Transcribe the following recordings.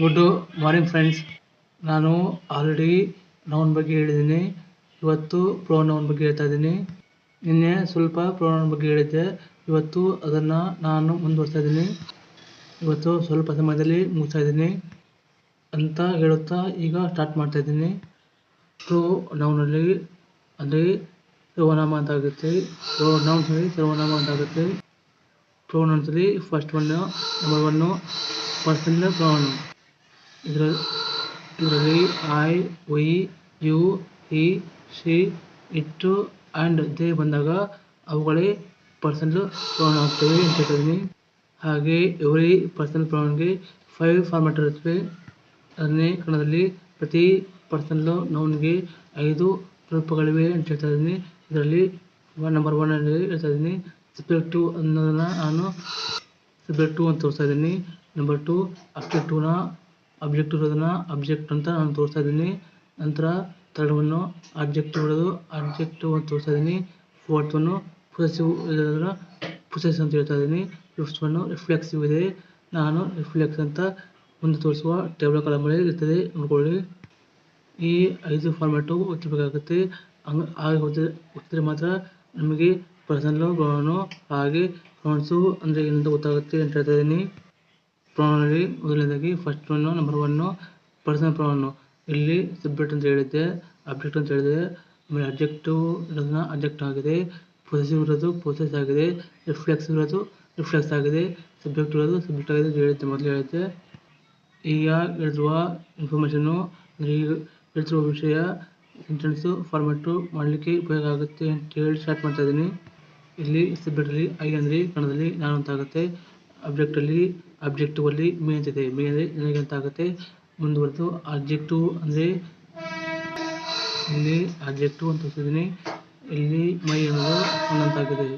Good morning friends ನಾನು already noun ಬಗ್ಗೆ ಹೇಳಿದ್ದೀನಿ. ಇವತ್ತು ಪ್ರೋ ನೌನ್ ಬಗ್ಗೆ ಹೇಳ್ತಾ ಇದ್ದೀನಿ. ನಿನ್ನೆ ಸ್ವಲ್ಪ ಪ್ರೊನೌನ್ ಬಗ್ಗೆ ಹೇಳಿದ್ದೆ. ಇವತ್ತು ಅದನ್ನು ನಾನು ಮುಂದುವರ್ಸ್ತಾ ಇದ್ದೀನಿ. ಇವತ್ತು ಸ್ವಲ್ಪ ಸಮಯದಲ್ಲಿ ಮುಗಿಸ್ತಾ ಇದ್ದೀನಿ ಅಂತ ಹೇಳುತ್ತಾ ಈಗ ಸ್ಟಾರ್ಟ್ ಮಾಡ್ತಾ ಇದ್ದೀನಿ. ಪ್ರೋ ನೌನಲ್ಲಿ ಅಲ್ಲಿ ಸರ್ವನಾಮ ಅಂತ ಆಗುತ್ತೆ ಪ್ರೊ ನೌನ್ಸಲ್ಲಿ ಸರ್ವನಾಮ ಅಂತ ಆಗುತ್ತೆ ಪ್ರೊನೌನ್ಸಲ್ಲಿ first one number one personal pronoun ಇದರ ಇದರಲ್ಲಿ I we you he she it and they ಬಂದಾಗ ಅವುಗಳೇ ಪರ್ಸನಲ್ ಪ್ರೊನೌನ್ ಆಗ್ತವೆ ಅಂತ ಹೇಳ್ತಿದ್ದೀನಿ. ಹಾಗೆ ಎವ್ರಿ ಪರ್ಸನಲ್ ಪ್ರೊನೌನ್ಗೆ ಫೈವ್ ಫಾರ್ಮ್ಯಾಟ್ ಇರುತ್ತವೆ. ಅದನ್ನೇ ಕನ್ನಡದಲ್ಲಿ ಪ್ರತಿ ಪರ್ಸನಲ್ ನೌನ್ಗೆ ಐದು ರೂಪಗಳಿವೆ ಅಂತ ಹೇಳ್ತಾ ಇದ್ದೀನಿ. ಇದರಲ್ಲಿ ಒನ್ ನಂಬರ್ ಒನ್ ಅಲ್ಲಿ ಹೇಳ್ತಾ ಇದ್ದೀನಿ. ಟು ಅನ್ನೋದನ್ನು ನಾನು ಟು ಅಂತ ತೋರಿಸ್ತಾ ಇದ್ದೀನಿ. ನಂಬರ್ ಟು ಅಬ್ಜೆಕ್ಟಿವ್ನ ಅಬ್ಜೆಕ್ಟ್ ಇರೋದನ್ನ ಆಬ್ಜೆಕ್ಟ್ ಅಂತ ನಾನು ತೋರಿಸ್ತಾ ಇದ್ದೀನಿ. ನಂತರ ಥರ್ಡ್ ಒನ್ನು ಆಬ್ಜೆಕ್ಟ್ ಇರೋದು ಆಬ್ಜೆಕ್ಟ್ ಅಂತ ತೋರಿಸ್ತಾ ಇದ್ದೀನಿ. ಫೋರ್ತ್ ಒನ್ನು ಪೊಸೆಸಿವ್ ಇರೋದನ್ನ ಪೊಸೆಸ್ ಅಂತ ಹೇಳ್ತಾ ಇದ್ದೀನಿ. ಫಿಫ್ತ್ ಒನ್ನು ರಿಫ್ಲೆಕ್ಸಿವ್ ಇದೆ. ನಾನು ರಿಫ್ಲೆಕ್ಸ್ ಅಂತ ಮುಂದೆ ತೋರಿಸುವ ಟೇಬಲ್ ಕಾಲಮಲ್ಲಿ ಇರ್ತದೆ. ನೋಡ್ಕೊಳ್ಳಿ. ಈ ಐದು ಫಾರ್ಮ್ಯಾಟು ಗೊತ್ತಿರಬೇಕಾಗುತ್ತೆ ಹಂಗೆ ಹಾಗೆ ಗೊತ್ತಿದ್ರೆ ಗೊತ್ತಿದ್ರೆ ಮಾತ್ರ ನಮಗೆ ಪರ್ಸನಲ್ ಪ್ರೊನೌನು ಹಾಗೆ ಪ್ರೊನೌನ್ಸು ಅಂದರೆ ಏನಂತ ಗೊತ್ತಾಗುತ್ತೆ ಅಂತ ಹೇಳ್ತಾ ಇದ್ದೀನಿ. ಪ್ರೊನೌನಲ್ಲಿ ಮೊದಲನೇದಾಗಿ first one number one personal pronoun ಇಲ್ಲಿ ಸಬ್ಜೆಕ್ಟ್ ಅಂತ ಹೇಳಿದ್ದೆ ಅಬ್ಜೆಕ್ಟ್ ಅಂತ ಹೇಳಿದೆ ಆಮೇಲೆ ಅಬ್ಜೆಕ್ಟು ಇರೋದನ್ನ ಅಬ್ಜೆಕ್ಟ್ ಆಗಿದೆ ಪೊಸೆಸಿವ್ ಇರೋದು ಪೊಸೆಸ್ ಆಗಿದೆ ರಿಫ್ಲೆಕ್ಸ್ ಇರೋದು ರಿಫ್ಲೆಕ್ಸ್ ಆಗಿದೆ ಸಬ್ಜೆಕ್ಟ್ ಇರೋದು ಸಬ್ಜೆಕ್ಟ್ ಆಗಿದೆ ಹೇಳುತ್ತೆ ಮೊದಲು ಹೇಳಿದ್ದೆ. ಈಗ ಹೇಳಿರುವ ಇನ್ಫಾರ್ಮೇಷನ್ನು ಹೇಳ್ತಿರುವ ವಿಷಯ ಸೆಂಟೆನ್ಸು ಫಾರ್ಮೆಟು ಮಾಡಲಿಕ್ಕೆ ಉಪಯೋಗ ಆಗುತ್ತೆ ಅಂತ ಹೇಳಿ ಸ್ಟಾರ್ಟ್ ಮಾಡ್ತಾ ಇದ್ದೀನಿ. ಇಲ್ಲಿ ಸಬ್ಜೆಕ್ಟಲ್ಲಿ ಐ ಅಂದರೆ ಕನ್ನಡದಲ್ಲಿ ನಾನು ಅಂತ ಆಗುತ್ತೆ. ಅಬ್ಜೆಕ್ಟಲ್ಲಿ ಅಬ್ಜೆಕ್ಟಿವಲ್ಲಿ ಅಲ್ಲಿ ಅಂತಿದೆ ಮೇ ಅಂದ್ರೆ ನನಗೆ ಅಂತ ಆಗುತ್ತೆ? ಮುಂದುವರೆದು ಆಬ್ಜೆಕ್ಟಿವ್ ಅಂದ್ರೆ ಇಲ್ಲಿ ಆಬ್ಜೆಕ್ಟಿವ್ ಅಂತ ತೋರಿಸಿದ್ದೀನಿ. ಇಲ್ಲಿ ಮೈ ಅನ್ನೋದು ನನ್ನಂತಾಗಿದೆ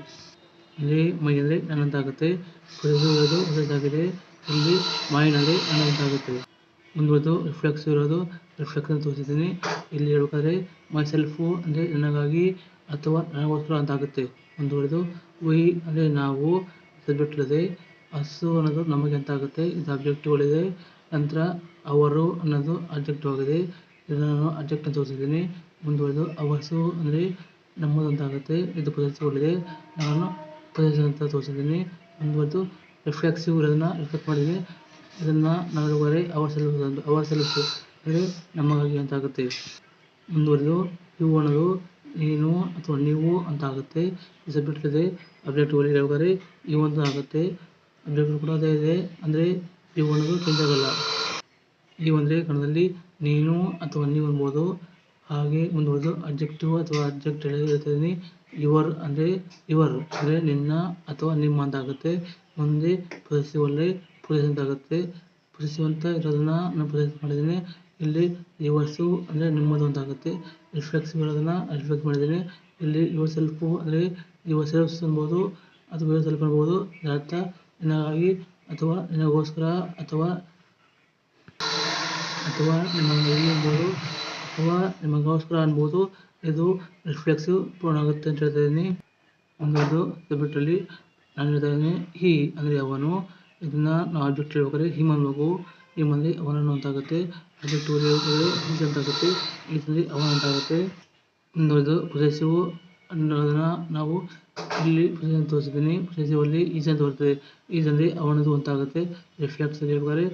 ಇಲ್ಲಿ ಮೈ ಅಂದರೆ ನನ್ನಂತಾಗುತ್ತೆ ಕುರಿದು ಇರೋದು ಹೊಸದಾಗಿದೆ ಇಲ್ಲಿ ಅಂದರೆ ನನ್ನಂತಾಗುತ್ತೆ ಮುಂದುವರೆದು ರಿಫ್ಲೆಕ್ಸ್ ಇರೋದು. ರಿಫ್ಲೆಕ್ಸ್ ಅಂತ ತೋರಿಸಿದ್ದೀನಿ. ಇಲ್ಲಿ ಹೇಳ್ಬೇಕಾದ್ರೆ ಮೈ ಸೆಲ್ಫು ಅಂದರೆ ನನಗಾಗಿ ಅಥವಾ ನನಗೋಸ್ಕರ ಅಂತ ಆಗುತ್ತೆ. ಮುಂದುವರೆದು ವಿ ಅಂದರೆ ನಾವು. ಸಬ್ಜೆಕ್ಟ್ ಹಸು ಅನ್ನೋದು ನಮಗೆ ಅಂತ ಆಗುತ್ತೆ ಇದು ಅಬ್ಜೆಕ್ಟಿವ್ಗಳಿದೆ ನಂತರ ಅವರು ಅನ್ನೋದು ಅಬ್ಜೆಕ್ಟಿವ್ ಆಗಿದೆ ಇದನ್ನು ನಾನು ಅಬ್ಜೆಕ್ಟ್ ಅಂತ ತೋರಿಸಿದ್ದೀನಿ. ಮುಂದುವರೆದು ಅವಸು ಅಂದರೆ ನಮ್ಮದು ಅಂತ ಆಗುತ್ತೆ ಇದು ಪೊಸೆಸಿವ್ಗಳಿದೆ ನಾನು ಪೊಸೆಸಿವ್ ಅಂತ ತೋರಿಸಿದ್ದೀನಿ. ಮುಂದುವರೆದು ರಿಫ್ಲೆಕ್ಸಿವ್ ಇರೋದನ್ನ ರಿಫ್ಲೆಕ್ಟ್ ಮಾಡಿದ್ದೀನಿ. ಇದನ್ನು ನಾವು ಅವರು ಅವರ್ ಸೆಲ್ಫ್ ಅವರ್ ಸೆಲ್ಫ್ ಅಂದರೆ ನಮಗಾಗಿ ಅಂತ ಆಗುತ್ತೆ ಮುಂದುವರೆದು ಇವು ಅನ್ನೋದು ನೀನು ಅಥವಾ ನೀವು ಅಂತ ಆಗುತ್ತೆ ಸಬ್ಜೆಕ್ಟ್ ಇದೆ. ಅಬ್ಜೆಕ್ಟಿವ್ಗಳು ಹೇಳ್ಬೇಕಾದ್ರೆ ಇವು ಅಂತ ಆಗುತ್ತೆ ಅಬ್ಜೆಕ್ಟ್ ಕೂಡ ಅದೇ ಇದೆ. ಅಂದರೆ ನೀವು ಅನ್ನೋದು ಚೇಂಜ್ ಆಗಲ್ಲ. ಅಂದರೆ ಕನ್ನಡದಲ್ಲಿ ನೀನು ಅಥವಾ ನೀವು ಅನ್ಬೋದು. ಹಾಗೆ ಮುಂದುವರೆದು ಅಬ್ಜೆಕ್ಟಿವ್ ಅಥವಾ ಅಬ್ಜೆಕ್ಟ್ ಹೇಳ್ತಿದ್ದೀನಿ ಯುವರ್ ಅಂದರೆ ಯುವರ್ ಅಂದರೆ ನಿನ್ನ ಅಥವಾ ನಿಮ್ಮ ಅಂತ ಆಗುತ್ತೆ. ಮುಂದೆ ಪೊಸೆಸಿವ್ ಅಲ್ಲಿ ಪೊಸೆಸ್ ಅಂತ ಆಗುತ್ತೆ. ಪೊಸೆಸಿವ್ ಇರೋದನ್ನ ನಾನು ಪೊಸೆಸ್ ಮಾಡಿದ್ದೀನಿ. ಇಲ್ಲಿ ಯುವರ್ಸು ಅಂದರೆ ನಿಮ್ಮದು ಅಂತ ಆಗುತ್ತೆ. ರಿಫ್ಲೆಕ್ಸಿವ್ ಇರೋದನ್ನ ರಿಫ್ಲೆಕ್ಟ್ ಮಾಡಿದ್ದೀನಿ. ಇಲ್ಲಿ ಯುವರ್ ಸೆಲ್ಫು ಅಂದರೆ ಯುವರ್ ಸೆಲ್ಫ್ಸ್ ಅನ್ಬೋದು. ಅಥವಾ ಯುವರ್ ಸೆಲ್ಫ್ ಅನ್ಬೋದು. ಅರ್ಥ ನಿನಗಾಗಿ ಅಥವಾ ನಿನಗೋಸ್ಕರ ಅಥವಾ ಅಥವಾ ನಿಮಗಾಗಿ ಎಂಬುದು ಅಥವಾ ನಿಮಗೋಸ್ಕರ ಅನ್ಬೋದು. ಇದು ರಿಫ್ಲೆಕ್ಸಿವ್ ಪೂರ್ಣ ಆಗುತ್ತೆ ಅಂತ ಹೇಳ್ತಾ ಇದ್ದೀನಿ ಮುಂದುವರೆದು ಸಬ್ಜೆಕ್ಟಲ್ಲಿ ನಾನು ಹೇಳ್ತಾ ಇದ್ದೀನಿ ಹಿ ಅಂದರೆ ಅವನು. ಇದನ್ನ ನಾವು ಅಬ್ಜೆಕ್ಟ್ ಹೇಳ್ಬೇಕಾದ್ರೆ ಹಿಮ್ ಅನ್ಬೇಕು ಹಿಮ್ ಅವನನ್ನು ಅಂತ ಆಗುತ್ತೆ ಈಸ್ ಅಂತ ಆಗುತ್ತೆ. ಈಸ್ ಅಂದರೆ ಅವನ ಅಂತಾಗುತ್ತೆ. ಮುಂದುವರೆದು ಪೊಸೆಸಿವ್ ಅನ್ನೋದನ್ನ ನಾವು ಇಲ್ಲಿ ಅಂತ ತೋರಿಸಿದ್ದೀನಿ. ಪೊಸೆಸಿವ್ ಅಲ್ಲಿ ಈಸ್ ಅಂತ ಬರ್ತದೆ. ಈಸ್ ಅಂದರೆ ಅವನದು ಅಂತ ಆಗುತ್ತೆ. ರಿಫ್ಲೆಕ್ಸ್ ಹೇಳ್ಬೇಕಾದ್ರೆ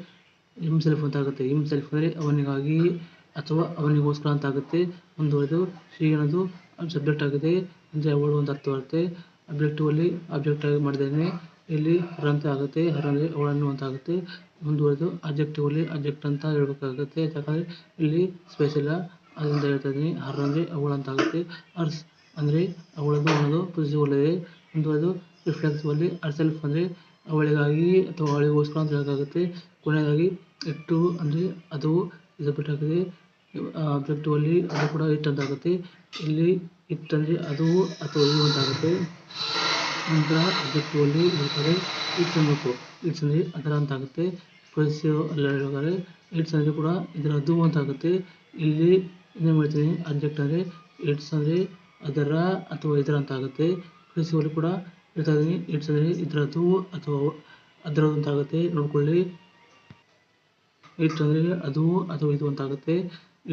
ಹಿಮ್ ಸೆಲ್ಫ್ ಅಂತ ಆಗುತ್ತೆ. ಹಿಮ್ ಸೆಲ್ಫ್ ಅಂದರೆ ಅವನಿಗಾಗಿ ಅಥವಾ ಅವನಿಗೋಸ್ಕರ ಅಂತ ಆಗುತ್ತೆ. ಮುಂದುವರೆದು ಶ್ರೀ ಅನ್ನೋದು ಸಬ್ಜೆಕ್ಟ್ ಆಗಿದೆ ಅಂದರೆ ಅವಳು ಅಂತ ಅರ್ಥ ಬರುತ್ತೆ ಅಬ್ಜೆಕ್ಟಿವ್ ಅಲ್ಲಿ ಅಬ್ಜೆಕ್ಟ್ ಆಗಿ ಮಾಡಿದ್ದೇನೆ. ಇಲ್ಲಿ ಹರ್ ಆಗುತ್ತೆ. ಹರ್ ಅಂದರೆ ಅವಳನ್ನು ಅಂತ ಆಗುತ್ತೆ. ಮುಂದುವರೆದು ಅಬ್ಜೆಕ್ಟಿವಲ್ಲಿ ಅಬ್ಜೆಕ್ಟ್ ಅಂತ ಹೇಳ್ಬೇಕಾಗುತ್ತೆ. ಯಾಕಂದರೆ ಇಲ್ಲಿ ಸ್ಪೇಸ್ ಇಲ್ಲ ಅದರಿಂದ ಹೇಳ್ತಾ ಇದ್ದೀನಿ. ಹರ್ ಅಂದರೆ ಅವಳು ಅಂತ ಆಗುತ್ತೆ. ಅರ್ಸ್ ಅಂದರೆ ಅವಳದು ಒಂದು ಪೊಸೆಸಿವ್ ಇದೆ ಅದು ರಿಫ್ಲೆಕ್ಸಿವ್ ಅಲ್ಲಿ ಅರ್ ಸೆಲ್ಫ್ ಅಂದರೆ ಅವಳಿಗಾಗಿ ಅಥವಾ ಅವಳಿಗೋಸ್ಕರ ಅಂತ ಹೇಳೋಕ್ಕಾಗುತ್ತೆ. ಕೊನೆಯದಾಗಿ ಇಟ್ಟು ಅಂದರೆ ಅದು ಇದು ಬಿಟ್ಟಾಗಿದೆ ಅಬ್ಜೆಕ್ಟಿವ್ ಅದು ಕೂಡ ಇಟ್ ಅಂತ ಆಗುತ್ತೆ ಇಲ್ಲಿ ಇಟ್ ಅದು ಅಥವಾ ಇದು ಅಂತ ಆಗುತ್ತೆ ನಂತರ ಅಬ್ಜೆಕ್ಟಿವ್ ಅಲ್ಲಿ ಹೇಳ್ತಾರೆ ಇಟ್ಸ್ ಅನ್ನಬೇಕು ಇಟ್ಸ್ ಅಂದರೆ ಅದರ ಅಂತ ಆಗುತ್ತೆ ಪೊಸೆಸಿವ್ ಅಲ್ಲಿ ಹೇಳ್ಬೇಕಾದ್ರೆ ಇಟ್ಸ್ ಅಂದರೆ ಕೂಡ ಇದರದ್ದು ಅಂತ ಆಗುತ್ತೆ ಇಲ್ಲಿ ಇನ್ನೇನು ಮಾಡ್ತೀನಿ ಅಬ್ಜೆಕ್ಟ್ ಅಂದರೆ ಇಟ್ಸ್ ಅಂದರೆ ಅದರ ಅಥವಾ ಇದರ ಅಂತ ಆಗುತ್ತೆ ಪೊಸೆಸಿವ್ ಅಲ್ಲಿ ಕೂಡ ಇಟ್ಸ್ ಅಂದರೆ ಇದರದ್ದು ಅಥವಾ ಅದರದ್ದು ಅಂತ ಆಗುತ್ತೆ ನೋಡ್ಕೊಳ್ಳಿ. ಇಟ್ಸ್ ಅಂದರೆ ಅದು ಅಥವಾ ಇದು ಅಂತ ಆಗುತ್ತೆ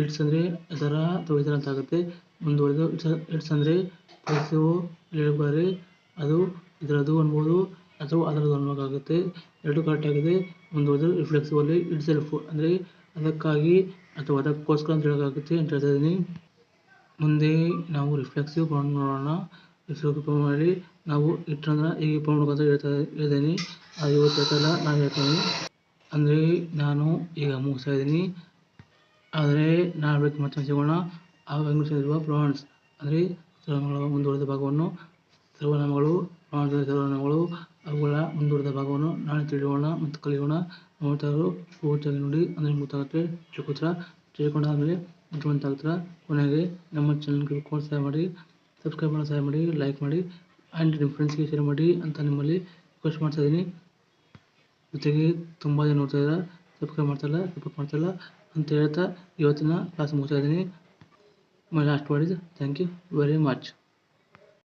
ಇಟ್ಸ್ ಅಂದರೆ ಅದರ ಅಥವಾ ಇದರ ಅಂತ ಆಗುತ್ತೆ ಮುಂದುವರೆದು ಇಟ್ಸ್ ಇಟ್ಸ್ ಅಂದರೆ ಪೊಸೆಸಿವ್ ಹೇಳಿದ್ದಾರೆ ಅದು ಇದರದು ಅನ್ಬೋದು. ಅಥವಾ ಅದರದ್ದು ಅನ್ನೋಕ್ಕಾಗುತ್ತೆ ಎರಡು ಕರೆಕ್ಟ್ ಆಗಿದೆ. ಮುಂದುವರೆದು ರಿಫ್ಲೆಕ್ಸಿವ್ ಅಲ್ಲಿ ಇಟ್ ಸೆಲ್ಫ್ ಅಂದರೆ ಅದಕ್ಕಾಗಿ ಅಥವಾ ಅದಕ್ಕೋಸ್ಕರ ಅಂತ ಹೇಳೋಕ್ಕಾಗುತ್ತೆ ಅಂತ ಹೇಳ್ತಾ ಇದ್ದೀನಿ. ಮುಂದೆ ನಾವು ರಿಫ್ಲೆಕ್ಸಿವ್ ಪ್ರೌನ್ ನೋಡೋಣ. ರಿಫ್ಲೆಕ್ಸಿವ್ ಪ್ರೌನಲ್ಲಿ ನಾವು ಇಟ್ಟಂದ್ರೆ ಈಗ ಪ್ರೌನ್ ಅಂತ ಹೇಳ್ತಾ ಹೇಳಿದ್ದೀನಿ ಅದು ಹೇಳ್ತಲ್ಲ ನಾನು ಹೇಳ್ತೀನಿ. ಅಂದರೆ ನಾನು ಈಗ ಮುಗಿಸ್ತಾ ಇದ್ದೀನಿ. ಆದರೆ ನಾಳೆ ಮತ್ತೆ ಸಿಗೋಣ ಆ ಇರುವ ಪ್ರಾನ್ಸ್ ಅಂದರೆ ಸರ್ವನಾಮಗಳ ಮುಂದುವರೆದ ಭಾಗವನ್ನು ಸರ್ವನಾಮಗಳು ಪ್ರೊನೌನ್ಸ್ ಸರ್ವನಾಮಗಳು ಅವುಗಳ ಮುಂದುವರೆದ ಭಾಗವನ್ನು ನಾಳೆ ತಿಳಿಯೋಣ ಮತ್ತು ಕಲಿಯೋಣ. ನೋಡ್ತಾ ಇರೋ ಪೂರ್ತಿಯಾಗಿ ನೋಡಿ. ಅಂದರೆ ಗೊತ್ತಾಗುತ್ತೆ ಚಿಕ್ಕ ತಿಳ್ಕೊಂಡಾದ್ಮೇಲೆ ಮುಖ್ಯವಂತ ಆಗ್ತೀರ ಕೊನೆಗೆ ನಮ್ಮ ಚಾನಲ್ಗೆ ಸಹಾಯ ಮಾಡಿ ಸಬ್ಸ್ಕ್ರೈಬ್ ಮಾಡೋ ಸಹಾಯ ಮಾಡಿ ಲೈಕ್ ಮಾಡಿ ಆ್ಯಂಡ್ ನಿಮ್ಮ ಫ್ರೆಂಡ್ಸ್ಗೆ ಶೇರ್ ಮಾಡಿ ಅಂತ ನಿಮ್ಮಲ್ಲಿ ರಿಕ್ವೆಸ್ಟ್ ಮಾಡ್ತಾ ಇದ್ದೀನಿ ಜೊತೆಗೆ ತುಂಬ ಜನ ನೋಡ್ತಾ ಇದ್ದಾರೆ ಸಬ್ಸ್ಕ್ರೈಬ್ ಮಾಡ್ತಾಯಿಲ್ಲ ಸಪೋರ್ಟ್ ಮಾಡ್ತಾಯಿಲ್ಲ ಅಂತ ಹೇಳ್ತಾ ಇವತ್ತಿನ ಕ್ಲಾಸ್ ಮುಗಿಸ್ತಾ ಇದ್ದೀನಿ my last word thank you very much